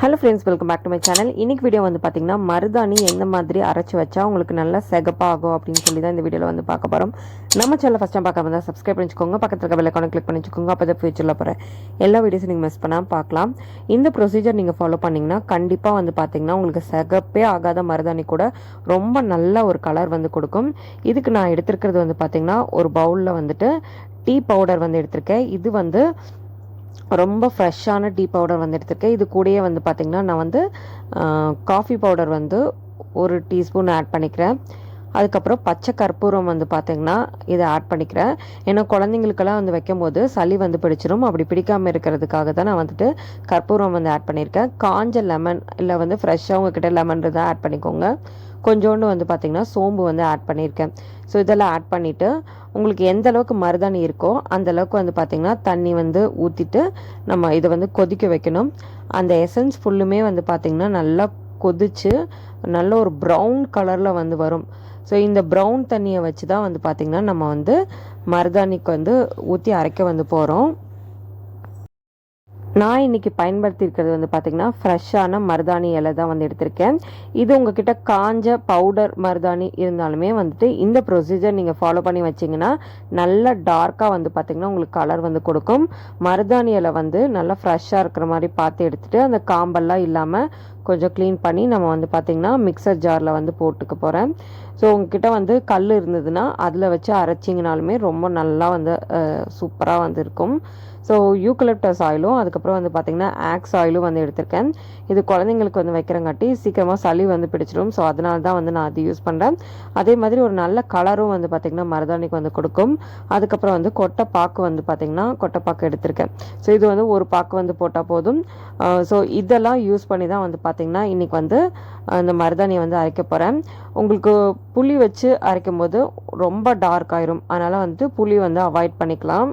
Hello friends welcome back to my channel இன்னைக்கு video வந்து பார்த்தீங்கன்னா மருதாணி எந்த மாதிரி அரைச்சி வச்சா உங்களுக்கு நல்லா செகப்பாகும் அப்படின்னு சொல்லி தான் இந்த வீடியோவில் வந்து பார்க்க போகிறோம் நம்ம சேனல் ஃபஸ்ட் டைம் பார்க்க தான் சப்ஸ்கிரைப் பண்ணிச்சுக்கோங்க. பக்கத்தில் இருக்க பெல்லைக்கான கிளிக் பண்ணி அப்போ தான் ஃபியூச்சரில் போகிற எல்லா வீடியோஸும் நீங்கள் மிஸ் பண்ணால் பார்க்கலாம். இந்த ப்ரொசீஜர் நீங்கள் ஃபாலோ பண்ணிங்கன்னா கண்டிப்பாக வந்து பார்த்தீங்கன்னா உங்களுக்கு செகப்பே ஆகாத மருதாணி கூட ரொம்ப நல்ல ஒரு கலர் வந்து கொடுக்கும். இதுக்கு நான் எடுத்துருக்கிறது வந்து பார்த்தீங்கன்னா ஒரு பவுலில் வந்துட்டு டீ பவுடர் வந்து எடுத்திருக்கேன். இது வந்து ரொம்ப ஃப்ரெஷ்ஷான டீ பவுடர் வந்து எடுத்திருக்கேன். இது கூடயே வந்து பார்த்திங்கன்னா நான் வந்து காஃபி பவுடர் வந்து ஒரு டீஸ்பூன் ஆட் பண்ணிக்கிறேன். அதுக்கப்புறம் பச்சை கற்பூரம் வந்து பார்த்திங்கன்னா இதை ஆட் பண்ணிக்கிறேன். ஏன்னா குழந்தைங்களுக்கெல்லாம் வந்து வைக்கும் போது சளி வந்து பிடிச்சிரும். அப்படி பிடிக்காமல் இருக்கிறதுக்காக தான் நான் வந்துட்டு கற்பூரம் வந்து ஆட் பண்ணியிருக்கேன். காஞ்ச லெமன் இல்லை வந்து ஃப்ரெஷ்ஷாக உங்ககிட்ட லெமன் இருந்தால் ஆட் பண்ணிக்கோங்க. கொஞ்சோண்டு வந்து பார்த்திங்கன்னா சோம்பு வந்து ஆட் பண்ணியிருக்கேன் ஸோ இதெல்லாம் ஆட் பண்ணிவிட்டு உங்களுக்கு எந்த அளவுக்கு மருதாணி இருக்கோ அந்த அளவுக்கு வந்து பார்த்திங்கன்னா தண்ணி வந்து ஊற்றிட்டு நம்ம இதை வந்து கொதிக்க வைக்கணும். அந்த எசன்ஸ் ஃபுல்லுமே வந்து பார்த்திங்கன்னா நல்லா கொதித்து நல்ல ஒரு ப்ரௌன் கலரில் வந்து வரும். ஸோ இந்த ப்ரௌன் தண்ணியை வச்சு தான் வந்து பார்த்திங்கன்னா நம்ம வந்து மருதாணிக்கு வந்து ஊற்றி அரைக்க வந்து போகிறோம் நான் இன்னைக்கு பயன்படுத்தியிருக்கிறது வந்து பார்த்திங்கன்னா ஃப்ரெஷ்ஷான மருதாணி இலை தான் வந்து எடுத்திருக்கேன். இது உங்ககிட்ட காஞ்ச பவுடர் மருதாணி இருந்தாலுமே வந்துட்டு இந்த ப்ரொசீஜர் நீங்கள் ஃபாலோ பண்ணி வச்சிங்கன்னா நல்லா டார்க்காக வந்து பார்த்திங்கன்னா உங்களுக்கு கலர் வந்து கொடுக்கும். மருதாணி இலை வந்து நல்லா ஃப்ரெஷ்ஷாக இருக்கிற மாதிரி பார்த்து எடுத்துகிட்டு அந்த காம்பெல்லாம் இல்லாமல் கொஞ்சம் க்ளீன் பண்ணி நம்ம வந்து பார்த்திங்கன்னா மிக்சர் ஜாரில் வந்து போட்டுக்க போகிறேன் ஸோ உங்ககிட்ட வந்து கல் இருந்ததுன்னா அதில் வச்சு அரைச்சிங்கனாலுமே ரொம்ப நல்லா வந்து சூப்பராக வந்து இருக்கும். ஸோ யூக்கலிப்டஸ் ஆயிலும் அதுக்கப்புறம் வந்து பார்த்திங்கன்னா ஆக்ஸ் ஆயிலும் வந்து எடுத்திருக்கேன். இது குழந்தைங்களுக்கு வந்து வைக்கிறங்காட்டி சீக்கிரமாக சளி வந்து பிடிச்சிடும். ஸோ அதனால தான் வந்து நான் அது யூஸ் பண்ணுறேன் அதே மாதிரி ஒரு நல்ல கலரும் வந்து பார்த்திங்கன்னா மருதாணிக்கு வந்து கொடுக்கும். அதுக்கப்புறம் வந்து கொட்டை பாக்கு வந்து பார்த்திங்கன்னா கொட்டை பாக்கு எடுத்திருக்கேன். ஸோ இது வந்து ஒரு பாக்கு வந்து போட்டால் போதும். ஸோ இதெல்லாம் யூஸ் பண்ணி தான் வந்து பார்த்திங்கன்னா இன்றைக்கி வந்து இந்த மருதாணியை வந்து அரைக்க போகிறேன் உங்களுக்கு புளி வச்சு அரைக்கும் போது ரொம்ப டார்க் ஆயிரும். அதனால் வந்து புளி வந்து அவாய்ட் பண்ணிக்கலாம்.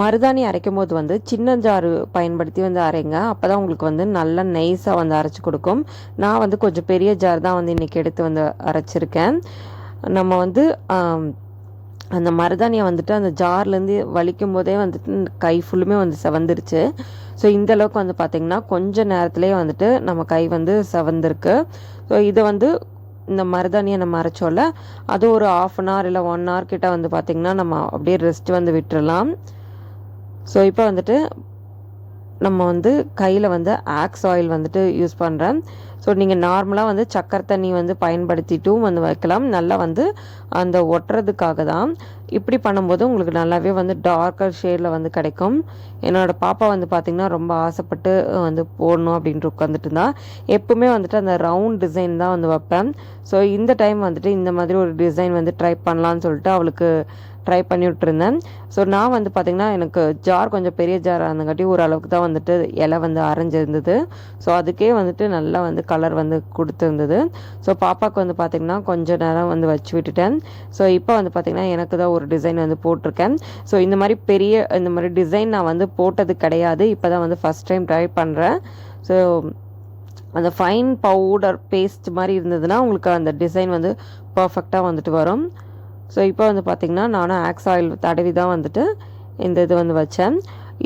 மருதாணி அரைக்கும் போது வந்து சின்ன ஜாரு பயன்படுத்தி வந்து அரைங்க. அப்போ தான் உங்களுக்கு வந்து நல்லா நைஸாக வந்து அரைச்சி கொடுக்கும். நான் வந்து கொஞ்சம் பெரிய ஜார் தான் வந்து இன்றைக்கி எடுத்து வந்து அரைச்சிருக்கேன். நம்ம வந்து அந்த மருதாணியை வந்துட்டு அந்த ஜார்லேருந்து வலிக்கும் போதே வந்துட்டு கை ஃபுல்லுமே வந்து செவந்துருச்சு. ஸோ இந்த அளவுக்கு வந்து பார்த்திங்கன்னா கொஞ்ச நேரத்துலேயே வந்துட்டு நம்ம கை வந்து செவந்திருக்கு. ஸோ இதை வந்து இந்த மருதாணியை நம்ம அரைச்சோல அது ஒரு ஆஃப் அன் ஹவர் இல்லை ஒன் ஹவர் கிட்ட வந்து பார்த்திங்கன்னா நம்ம அப்படியே ரெஸ்ட் வந்து விட்டுறலாம். ஸோ இப்போ வந்துட்டு நம்ம வந்து கையில் வந்து ஆக்ஸ் ஆயில் வந்துட்டு யூஸ் பண்ணுறேன் ஸோ நீங்கள் நார்மலாக வந்து சக்கரை தண்ணி வந்து பயன்படுத்திட்டும் வந்து வைக்கலாம். நல்லா வந்து அந்த ஒட்டுறதுக்காக தான். இப்படி பண்ணும்போது உங்களுக்கு நல்லாவே வந்து டார்க்கர் ஷேடில் வந்து கிடைக்கும். என்னோடய பாப்பா வந்து பார்த்திங்கன்னா ரொம்ப ஆசைப்பட்டு வந்து போடணும் அப்படின்ட்டு உட்காந்துட்டு இருந்தா. எப்போவுமே வந்துட்டு அந்த ரவுண்ட் டிசைன் தான் வந்து வைப்பேன். ஸோ இந்த டைம் வந்துட்டு இந்த மாதிரி ஒரு டிசைன் வந்து ட்ரை பண்ணலான்னு சொல்லிட்டு அவளுக்கு ட்ரை பண்ணிவிட்டுருந்தேன் ஸோ நான் வந்து பார்த்திங்கன்னா எனக்கு ஜார் கொஞ்சம் பெரிய ஜாராக இருந்தங்காட்டி ஓரளவுக்கு தான் வந்துட்டு இலை வந்து அரைஞ்சிருந்தது. ஸோ அதுக்கே வந்துட்டு நல்லா வந்து கலர் வந்து கொடுத்துருந்தது. ஸோ பாப்பாவுக்கு வந்து பார்த்திங்கன்னா கொஞ்சம் நேரம் வந்து வச்சு விட்டுட்டேன். ஸோ இப்போ வந்து பார்த்திங்கன்னா எனக்கு தான் ஒரு டிசைன் வந்து போட்டிருக்கேன். ஸோ இந்த மாதிரி பெரிய இந்த மாதிரி டிசைன் நான் வந்து போட்டது கிடையாது. இப்போ தான் வந்து ஃபஸ்ட் டைம் ட்ரை பண்ணுறேன் ஸோ அந்த ஃபைன் பவுடர் பேஸ்ட் மாதிரி இருந்ததுன்னா உங்களுக்கு அந்த டிசைன் வந்து பர்ஃபெக்டாக வந்துட்டு வரும். ஸோ இப்போ வந்து பார்த்திங்கன்னா நானும் ஆக்ஸ் ஆயில் தடவி தான் வந்துட்டு இந்த இது வந்து வச்சேன்.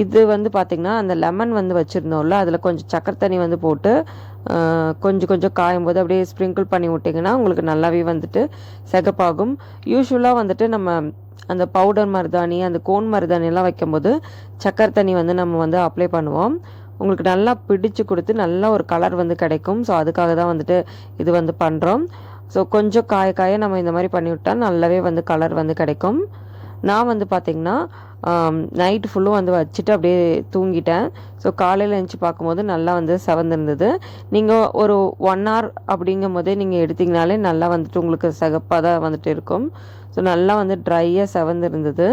இது வந்து பார்த்திங்கன்னா அந்த லெமன் வந்து வச்சுருந்தோம்ல அதில் கொஞ்சம் சக்கரை தண்ணி வந்து போட்டு கொஞ்சம் கொஞ்சம் காயும் போது அப்படியே ஸ்ப்ரிங்கிள் பண்ணி விட்டிங்கன்னா உங்களுக்கு நல்லாவே வந்துட்டு செகப்பாகும். யூஸ்வலாக வந்துட்டு நம்ம அந்த பவுடர் மருதாணி அந்த கோன் மருதாணியெல்லாம் வைக்கும்போது சக்கரை தண்ணி வந்து நம்ம வந்து அப்ளை பண்ணுவோம். உங்களுக்கு நல்லா பிடிச்சு கொடுத்து நல்லா ஒரு கலர் வந்து கிடைக்கும். ஸோ அதுக்காக தான் வந்துட்டு இது வந்து பண்ணுறோம் ஸோ கொஞ்சம் காய காய நம்ம இந்த மாதிரி பண்ணிவிட்டா நல்லாவே வந்து கலர் வந்து கிடைக்கும். நான் வந்து பார்த்திங்கன்னா நைட்டு ஃபுல்லும் வந்து வச்சுட்டு அப்படியே தூங்கிட்டேன். ஸோ காலையில் எழுந்துச்சி பார்க்கும்போது நல்லா வந்து செவந்திருந்தது. நீங்கள் ஒரு ஒன் ஹவர் அப்படிங்கும் போதே நீங்கள் எடுத்திங்கனாலே நல்லா வந்துட்டு உங்களுக்கு சகப்பாக தான் வந்துட்டு இருக்கும். ஸோ நல்லா வந்து ட்ரையாக செவந்திருந்தது.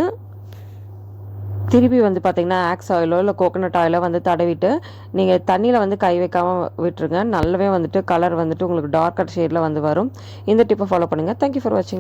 திருப்பி வந்து பார்த்திங்கன்னா ஆக்ஸ் ஆயிலோ இல்லை கோகோனட் ஆயிலோ வந்து தடவிட்டு நீங்கள் தண்ணியில் வந்து கை வைக்காமல் விட்டுருங்க. நல்லாவே வந்துட்டு கலர் வந்துட்டு உங்களுக்கு டார்க்கர் ஷேடில் வந்து வரும். இந்த டிப்பை ஃபாலோ பண்ணுங்கள் தேங்க்யூ ஃபார் வாட்சிங்